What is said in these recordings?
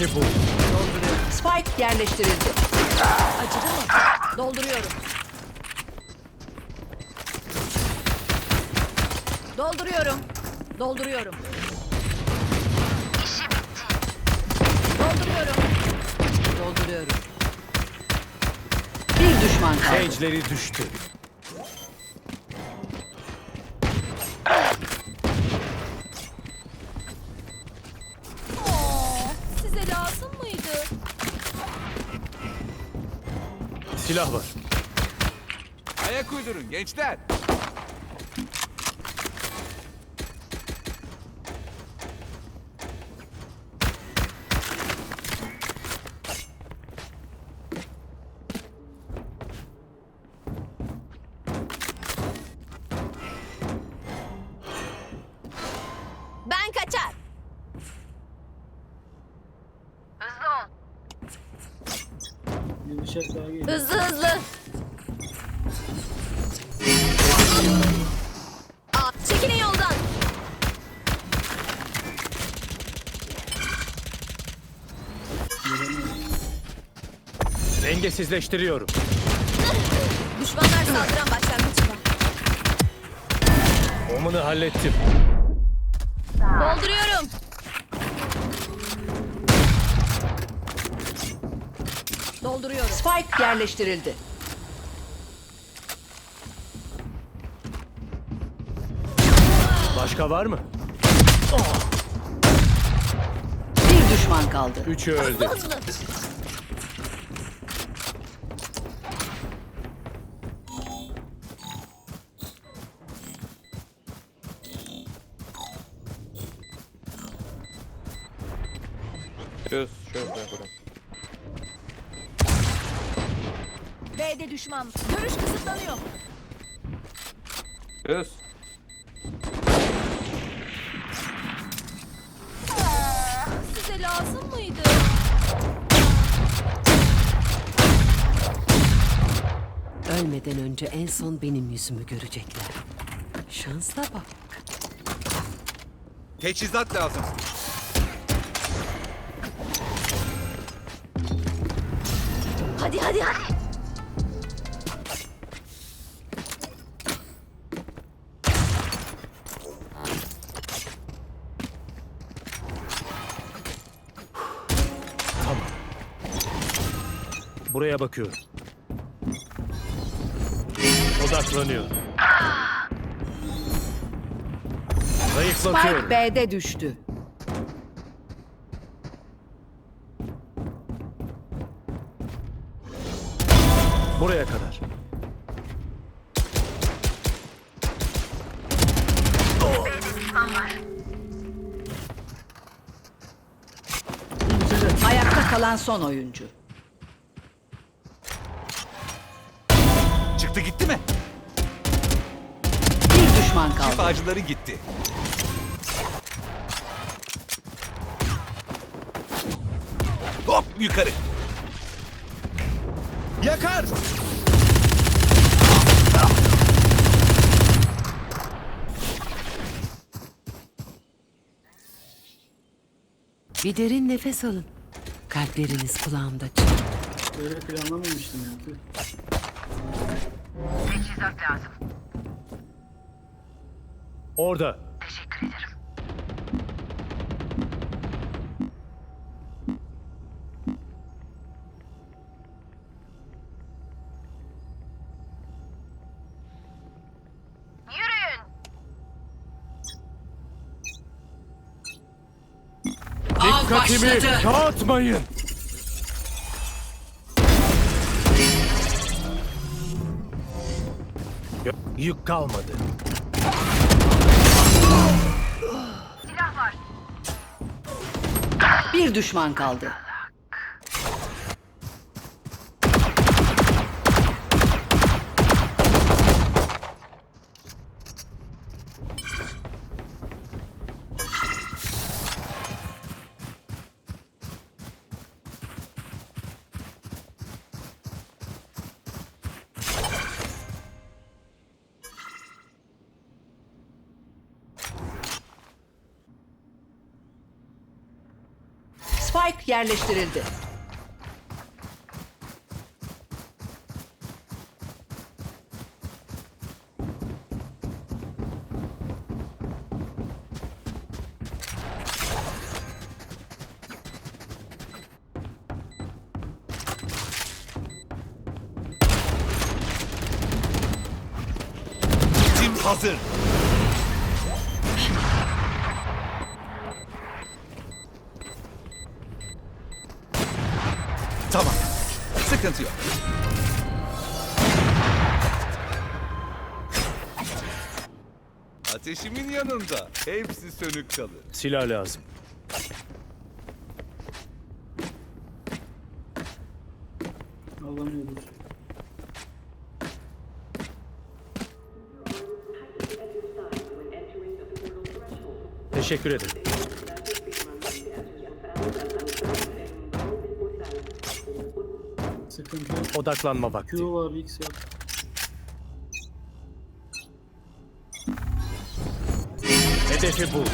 Hedefi bul. Spike yerleştirildi. Acıdı mı? Dolduruyorum. Dolduruyorum. Dolduruyorum. Dolduruyorum. Dolduruyorum. Bir düşman kaldı. Sage'leri düştü. Mıydı? Silah var. Ayak uydurun gençler. Daha geliyor. Hızlı hızlı. Aa, çekilin yoldan. Dengesizleştiriyorum. Düşmanlar saldıran başlangıçta. Omunu hallettim. Dolduruyorum. Dolduruyorum. Spike yerleştirildi. Başka var mı? Bir düşman kaldı. Üçü öldü. Hızlı. Çöz B'de düşman. Görüş kısıtlanıyor. Çöz. Size lazım mıydı? Ölmeden önce en son benim yüzümü görecekler. Şansla bak. Teçhizat lazım. Hadi hadi hadi. Buraya bakıyorum. Odaklanıyor. Zayıflatıyorum. Spike B'de düştü. Buraya kadar. Ayakta kalan son oyuncu. Düşman kaldı. Şifacıları gitti. Hop yukarı. Yakar. Bir derin nefes alın. Kalpleriniz kulağımda Böyle planlamamıştım ya. Tüh. Orada. Dikkatimi dağıtmayın. Yok, Yük kalmadı. Bir düşman kaldı. Spike yerleştirildi. Tim hazır. Tamam. Sıkıntı yok. Ateşimin yanında hepsi sönük kalır. Silah lazım. Alamıyoruz. Teşekkür ederim. Odaklanma vakti. Q var, X yok. Hedefi bul.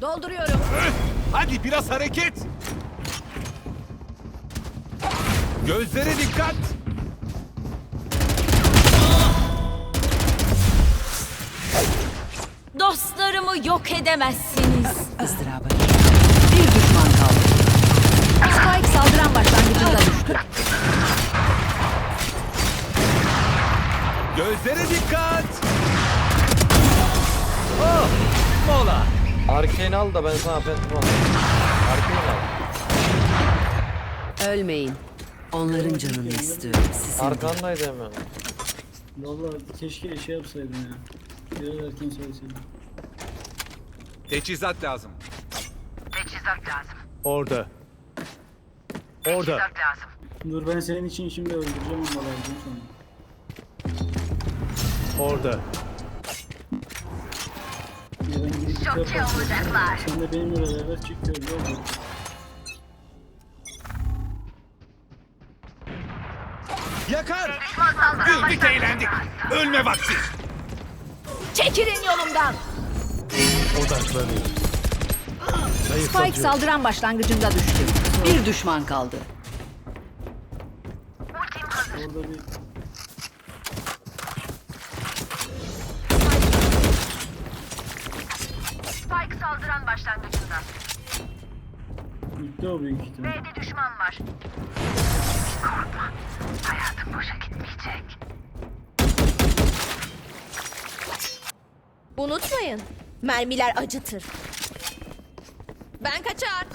Dolduruyorum. Hadi biraz hareket. Gözlere dikkat. Dostlarımı yok edemezsiniz. ızdıraba. Bir düşman kaldı. Spike saldıran başlangıcında düştü. Gözlere dikkat. Mola. Arkane al da ben sana alayım. Arkane al. Ölmeyin. Onların canını istiyorum. Sizin değil. Arkandaydı hemen. Vallahi keşke şey yapsaydım ya. Biraz erken söyleseydim. Teçhizat lazım. Orada. Orada. Dur ben senin için şimdi öldüreceğim ama lazım sonra. Orada. Bir kapı Sen de benimle beraber çık ne olacak. Yakar. Güldük eğlendik. Ölme vakti. Çekilin yolumdan. Odaklanıyor. Spike Zayıflatıyor. saldıran başlangıcında düştü. Bir düşman kaldı. Orada bir Spike saldıran başlangıcında. gitti o büyük ihtimal. B'de düşman var. Korkma. Hayatım boşa gitmeyecek. Unutmayın. Mermiler acıtır. Ben kaçar.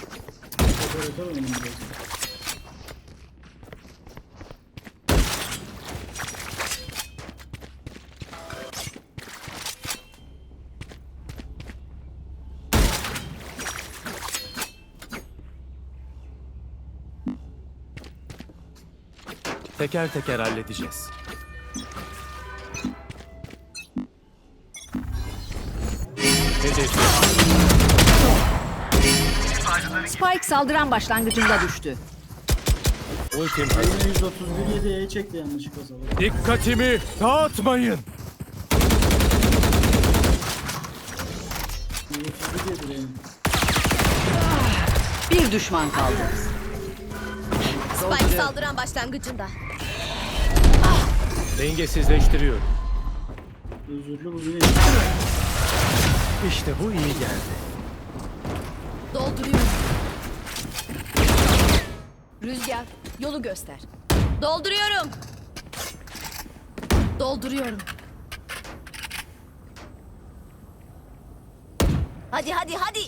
Teker teker halledeceğiz. Spike saldıran başlangıcında düştü. Ultim hazır. Yine 131 7'ye çekti yanlışlıkla salak. Dikkatimi dağıtmayın. 131 yedi benim. Bir düşman kaldı. Spike saldıran başlangıcında. Dengesizleştiriyorum. Özürlü bu yine. İşte bu iyi geldi. Dolduruyorum. Rüzgar, yolu göster. Dolduruyorum. Dolduruyorum. Hadi hadi hadi.